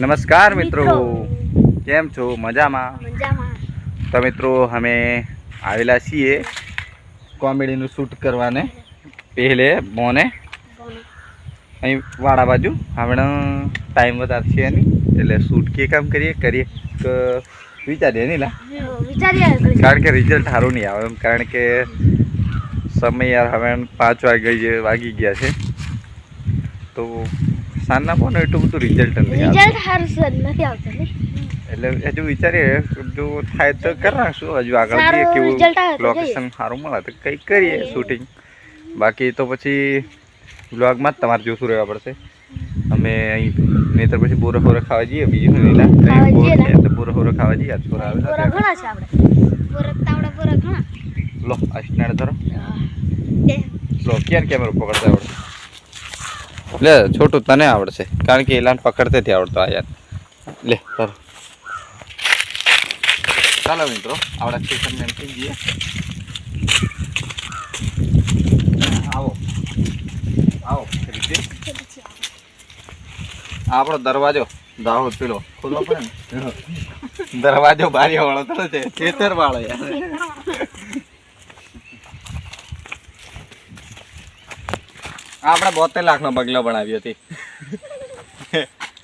નમસ્કાર મિત્રો. કેમ છો? મજામાં? તો મિત્રો અમે આવેલા છીએ કોમેડીનું શૂટ કરવાને. પહેલે મોને. અહીં વાડા બાજુ. આપણે ટાઈમ વધારે છે નહીં. એટલે શૂટ કે કામ કરીએ કરીએ વિચારીએ નહીં લા. કારણ કે રિઝલ્ટ સારું નહીં આવે એમ. કારણ કે સમય યાર હવે પાંચ વાગે વાગી ગયા છે. તો સાંજના પણ એટલું બધું રિઝલ્ટ નથી રિઝલ્ટ સારું સર નથી આવતું ને? એટલે હજુ વિચારીએ જો થાય તો કરી નાખશું હજુ આગળ કેવું લોકેશન સારું મળે તો કંઈક કરીએ શૂટિંગ બાકી તો પછી બ્લોગમાં જ તમારે જોશું રહેવા પડશે. અમે અહીં નહીતર પછી બોરો હોરો ખાવા જઈએ બીજું શું નહીં બોર ફોરા ખાવા જઈએ આજ બોરા આવે ઘણા છે આપણે. બોરા તાવડા બોરા ઘણા. લો આ સ્ટેન્ડ ધરો લો ક્યાં કેમેરો પકડતા આવડે લે, છોટું તને આવડશે. કારણ કે એલાન પકડતેથી આવડતો આ યાર. લે ધરો ચાલો મિત્રો આપણા સ્ટેશન મેં જઈએ આવો. આવો આપણો દરવાજો, દાહોદ પેલો. ખુલ્લો પડે દરવાજો બારી વાળો તો છે ખેતર વાળો યાર આ આપણે બોતેર લાખનો બંગલો બનાવ્યો હતી.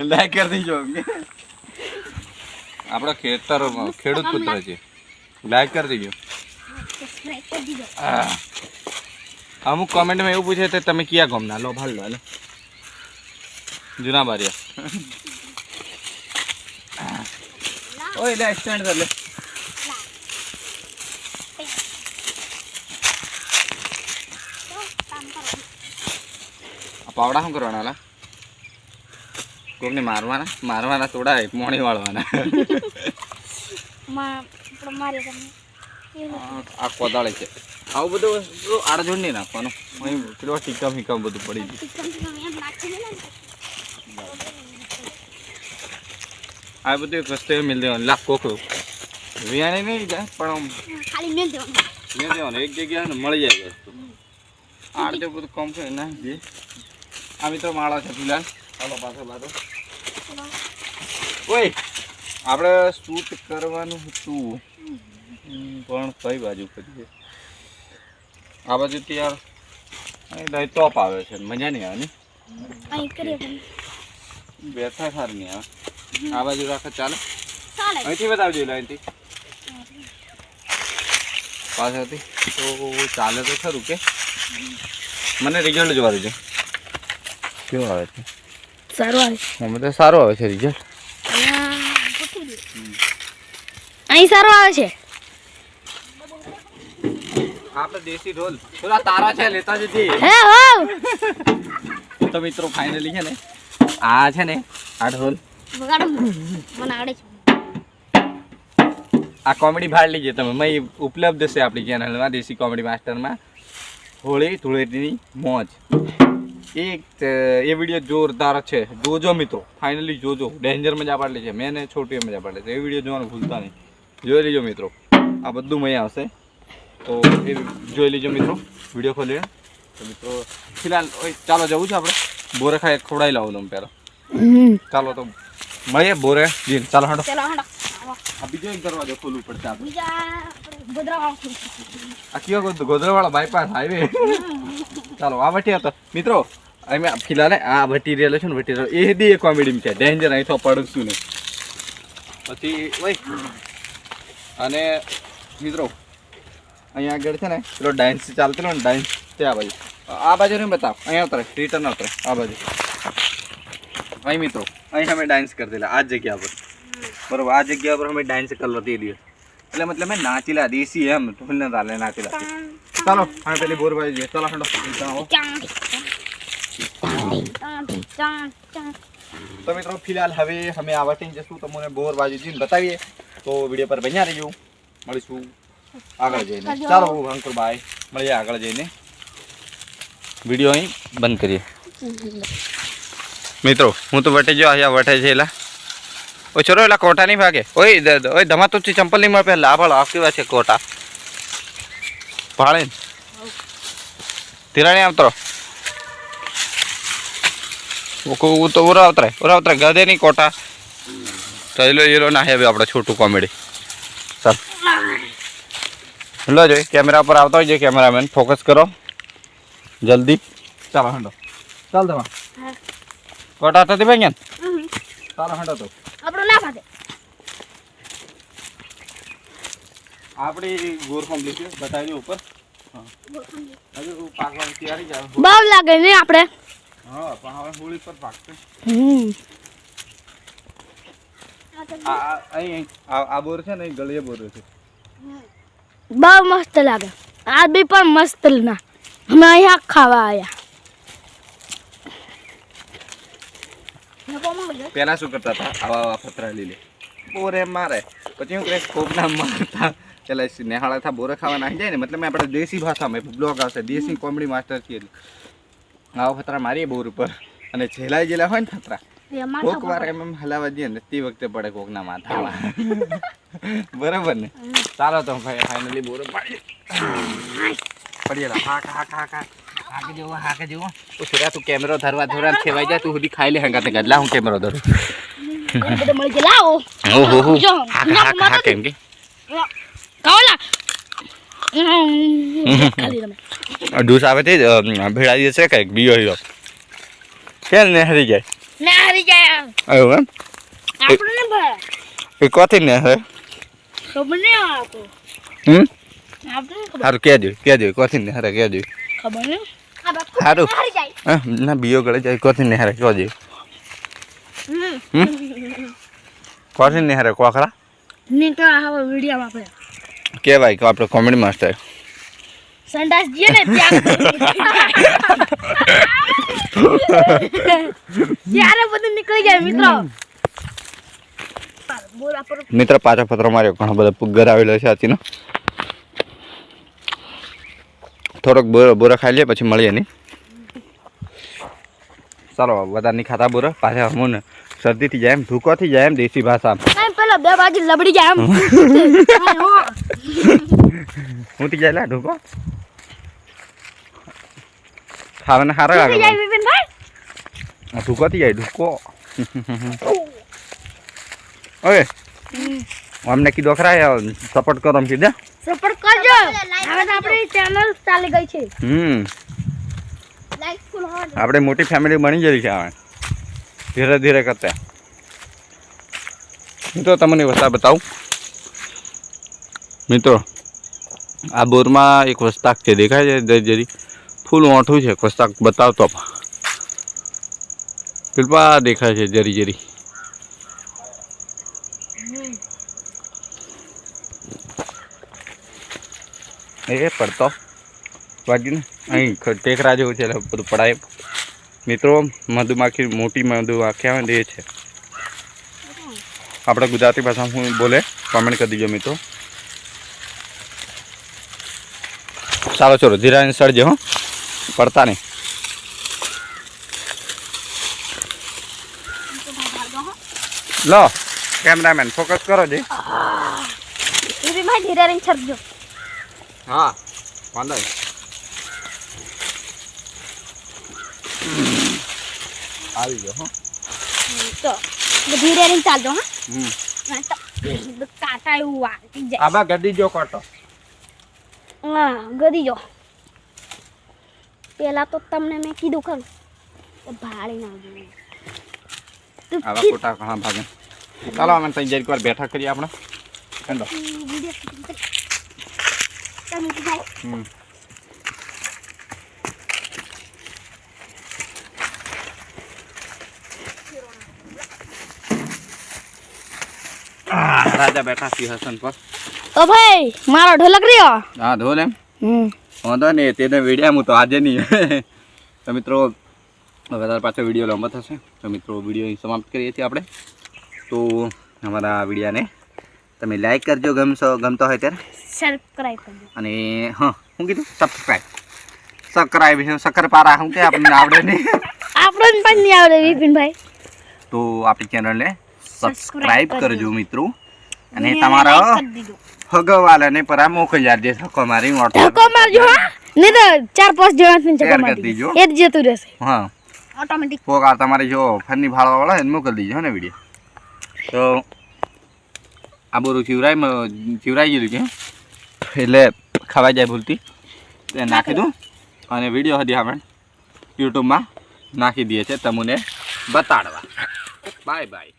લાઈક કરી દીજો આપણો ખેતર ખેડૂત પુત્ર છે. લાઈક કરી દીજો. સબસ્ક્રાઇબ કરી દીધો હા. અમુક કોમેન્ટમાં એવું પૂછે તો તમે કયા ગામના? લો ભાલ લો હાલો. જૂના બારિયા. ઓય લે સ્ટેન્ડ કર લે તો કામ કરો આ પાવડા શું કરવાના લા કોકને મારવાના? મારવાના થોડા મોણી વાળવાના. આ કોદાળી છે. આવું બધું આડજોડ નહીં નાખવાનું. અહીં પેલો ટીકમ હિકમ બધું પડી ગયું. આ બધું એક વસ્તુ મિલ દેવાનું. લાખ કોકડું વિયાને નહીં જાય પણ આમ ખાલી મેલ દેવાનું. મેં દેવાનું. એક જગ્યાએ મળી જાય વસ્તુ. આડજો બધું કમ છે ના જે આ મિત્રો માળા છે ફિલહાલ ચાલો પાછો પાછો ઓય આપણે શૂટ કરવાનું હતું. પણ કઈ બાજુ કરીએ? આ બાજુથી યાર અહીં ટોપ આવે છે મજા નહીં આવે ને? બેઠા સારું નહીં આવે આ બાજુ રાખે ચાલે. અહીંથી બતાવજો અહીંથી. પાછળથી. તો ચાલે તો ખરું કે? મને રિઝલ્ટ જોવા દેજો. કેવું આવે છે? સારું આવે અમે તો સારું આવે છે રિઝલ્ટ અહીં સારું આવે છે. આપણે દેશી ઢોલ. પેલા તારા છે લેતા હે હો. તો મિત્રો ફાઇનલી છે ને આ છે ને આ ઢોલ. વગાડો મને. આવડે છે. આ કોમેડી ભાડ લીજે તમે. મય ઉપલબ્ધ છે આપણી ચેનલમાં દેશી કોમેડી માસ્ટરમાં હોળી ધૂળેટીની મોજ. એક એ વીડિયો જોરદાર છે. જોજો મિત્રો. ફાઇનલી જોજો. ડેન્જર મજા પાડલી છે. મેં ને છોટી મજા પાડલી છે. એ વીડિયો જોવાનું ભૂલતા નહીં. જોઈ લેજો મિત્રો. આ બધું મજા આવશે. તો એ જોઈ લેજો મિત્રો. વીડિયો ખોલી તો મિત્રો ફિલહાલ ઓય ચાલો જવું છે આપણે. બોરે ખાઈ ખવડાવી લાવું તમે પહેલાં. ચાલો તો મળીએ બોરે. ચાલો હડો. ચાલો હડો. આ બીજો એક દરવાજો ખોલવું પડશે આપણે ગોધરાવાળા આ કયો ગોદ- બાયપાસ હાઈવે ચાલો આ વટી હતો મિત્રો અમે ફિલહાલ આ વટી રહેલો છે ને વટી રહેલો એ દી કોમેડી છે. ડેન્જર અહીં તો પડશું ને પછી ઓય. અને મિત્રો અહીંયા આગળ છે ને પેલો ડાન્સ ચાલતો ને ડાન્સ તે આ બાજુ. આ બાજુ નહીં બતાવ. અહીંયા ઉતરે રિટર્ન ઉતરે આ બાજુ. અહીં મિત્રો અહીં અમે ડાન્સ કરી દેલા આ જગ્યા પર. બરોબર આ જગ્યા પર અમે ડાન્સ કરેલો તે દિવસ. એટલે મતલબ મેં નાચેલા દેશી એમ ઢોલને તાલે નાચેલા. ચાલો હવે પેલી બોર બાજુ જઈએ. ચાલો ઠંડો. તો મિત્રો ફિલહાલ હવે અમે આ વટી જશું. તમને બોર બાજુ જઈને બતાવીએ. તો વીડિયો પર બન્યા રહીજો. મળીશું. આગળ જઈને. ચાલો અંકુર બાય. મળીએ આગળ જઈને. વીડિયો અહીં બંધ કરીએ. મિત્રો હું તો વટે જો અહીંયા વટે છે એલા. ઓય છોરો એલા કોટા નહીં ભાગે. ઓય દ- દ- ઓય ધમા તો ચંપલ નહીં મળે પેલા લાભ આખી વાત છે કોટા? ભાળે તિરાણી આવતો ઉરા ઉતરે ઉરા ઉતરે ગધે નહીં કોટા. તો એ લો એ લો ના હવે આપણે છોટું કોમેડી. ચાલ. લો જોઈ કેમેરા પર આવતો હોય છે કેમેરામેન ફોકસ કરો. જલ્દી. ચાલો હંડો. ચાલ તમે હા. કોટા થતી ભાઈ હમ. ચાલો હંડો તો. ના ફાટે આપણી ગોર કોમ્પ્લીટ છે ઉપર. હજુ પાકવાની તૈયારી છે બહુ લાગે ને આપણે? હા પણ હવે હોળી પર પાકશે. હમ. આ અહીં આ બોર છે ને અહીં ગળીએ બોર છે. બહુ મસ્ત લાગે. આ બી પણ મસ્ત ના. અમે અહીંયા ખાવા આવ્યા પેલા શું કરતા હતા? આવા આવા પતરા લીલે. બોરે મારે. પછી હું કરે ખૂબ ના મારતા. પેલા નેહાળા થા બોરે ખાવા નાખી જાય ને મતલબ આપણે દેશી ભાષામાં બ્લોગ આવશે દેશી કોમેડી માસ્ટર છીએ આવા ફતરા મારીએ બોર ઉપર. અને છેલાઈ જેલા હોય ને પતરા કોક વાર એમ એમ હલાવા દઈએ ને તે વખતે પડે કોકના માથામાં. બરાબર ને? ચાલો તો ભાઈ ફાઇનલી બોરો પાડીએ. પડીએ હાક હાક હાક હાક હાક જેવો હાક જેવો. ઓ ફેરા તું કેમેરો ધરવા ધોરા ખેવાઈ જાય તું સુધી ખાઈ લે હંગાતે ગદલા હું કેમેરો ધરું. બધું મળી ગયા. ઓ હો જો, હાક હાક હાક એમ કે? કાવલા. ડૂસ આવે તે ભેળાઈ જશે કંઈક બીયો હીરો. કેમ ને હરી જાય? ને હરી જાય આવ્યો એમ? આપણને ભાઈ એ કોથી ને હે નહીં આપો હમ? ખબર. સારું કહેજો કહેજો કોથી ને હરે કહેજો. ખબર નહીં. સારું ના બીઓ ગળે જાય. કોથી ને હરે કહેજો હમ. કોથી ને હરે કોખરા નહીં તો આ વીડિયો આપણે કહેવાય કે આપણે કોમેડી માસ્ટર સંડાસ જઈએ ને ત્યારે બધું નીકળી જાય મિત્રો. મિત્ર પાછો પત્ર માર્યો. ઘણો બધો પુગ્ગર આવેલો છે હાથીનો. થોડોક બોરો ખાઈ લઈએ પછી મળીએ નહીં. ચાલો વધારે નહીં ખાતા બોરો પાછા હમું ને શરદીથી જાય એમ ધૂકોથી જાય એમ દેશી ભાષા બે બાજુ લબડી જાય એમ. હું થી જાય લા ઢૂકો ખાવાને સારા લાગે ધૂકોથી જાય ધૂકો. ઓય અમને કીધો ખરા સપોર્ટ કરો એમ કીધા સપોર્ટ કરજો. હવે તો આપણી ચેનલ ચાલી ગઈ છે. હમ. લાઈક ફૂલ હોવા આપણે મોટી ફેમિલી બની જઈ છે હવે. ધીરે ધીરે કરતા. મિત્રો તમને વસ્તા બતાવું. મિત્રો આ બોરમાં એક વસ્તાક છે દેખાય છે? જરી જરી ફૂલ ઓઠું છે. વસ્તાક બતાવતો પેલપા દેખાય છે જરી જરી એ પડતો. ને અહીં ટેકરા જેવું છે એટલે બધું પડાય. મિત્રો મધુમાખી મોટી મધુમાખી આવે એ છે. આપણે ગુજરાતી ભાષામાં હું બોલે કોમેન્ટ કરી દીજો મિત્રો. ચાલો ચલો ધીરાને સળજો હો. પડતા નહીં. લો કેમેરામેન ફોકસ કરો જી. વિપિનભાઈ ધીરે રહીને છરજો હા વાંધો આવી ગયો હો. તો ધીરે રહીને ચાલજો હા. હમ. તો કાંટા એવું વાગી જાય. આબા ગદી જો કોટો. હા ગદી જો. પેલા તો તમને મેં કીધું ખરું. ભાળી ના આવા ખોટા ઘણા ભાગે. ચાલો અમે ત્યાં જરીક વાર બેઠા કરીએ આપણે. ઠંડો વીડિયો શૂટિંગ કરી તમે ભાઈ હમ આ, રાજા બેઠા સિંહાસન પર. ઓ ભાઈ મારો ઢોલક રહ્યો? હા ઢોલ એમ? હમ. વાંધો નહીં તેને વિડીયા હું તો આજે નહીં તો મિત્રો વધારે પાછો વીડિયો લાંબો થશે તો મિત્રો વીડિયો અહીં સમાપ્ત કરીએ છીએ આપણે. તો અમારા વિડીયાને તમે લાઈક કરજો ગમશો ગમતો હોય ત્યારે. સબસ્ક્રાઇબ કરજો. અને હા શું કીધું સબસ્ક્રાઈબ સબસ્ક્રાઈબ છે શક્કરપારા શું કે આપણને આવડે નહીં. આપણને પણ નહીં આવડે વિપિનભાઈ. તો આપણી ચેનલને સબસ્ક્રાઇબ કરજો મિત્રો. અને તમારો. હગવાલાને પરા મોકલી આપજે ધક્કો મારી ધક્કો મારજો હા. નહીં તો ચાર પાંચ જણા ધક્કો કરી મારી દીજો. એ જ જતું રહેશે. હા. ઓટોમેટિક કોક તમારે જો ફરની ભાળવા વાળા એને મોકલી દીજો ને વીડિયો તો આ બોરું ચીવરાય ચીવરાઈ ગયેલું કે એટલે ખવાઈ જાય ભૂલતી તે નાખી દઉં. અને વીડિયો હજી આપણે યુટ્યુબમાં નાખી દઈએ છે તમને બતાડવા. Bye bye